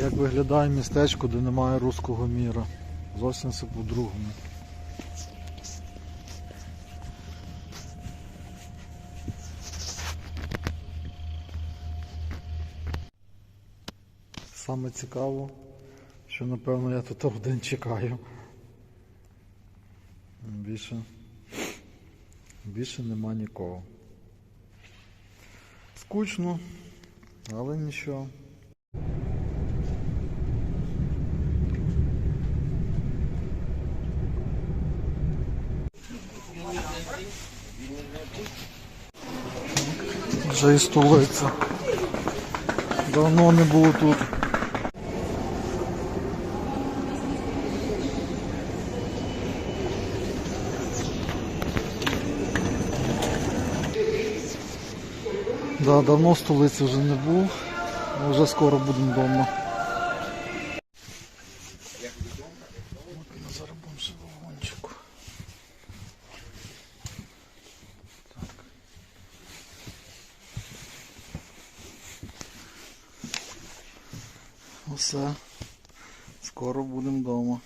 Як виглядає містечко, де немає руського міра. Зовсім все по-другому. Саме цікаво, що напевно я тут один чекаю. Більше, більше нема нікого. Скучно, але нічого. Вже і столиця. Давно не було тут. Да, давно столиці вже не був, вже скоро будемо вдома. Зараз будемо ще Усе. Скоро будемо вдома.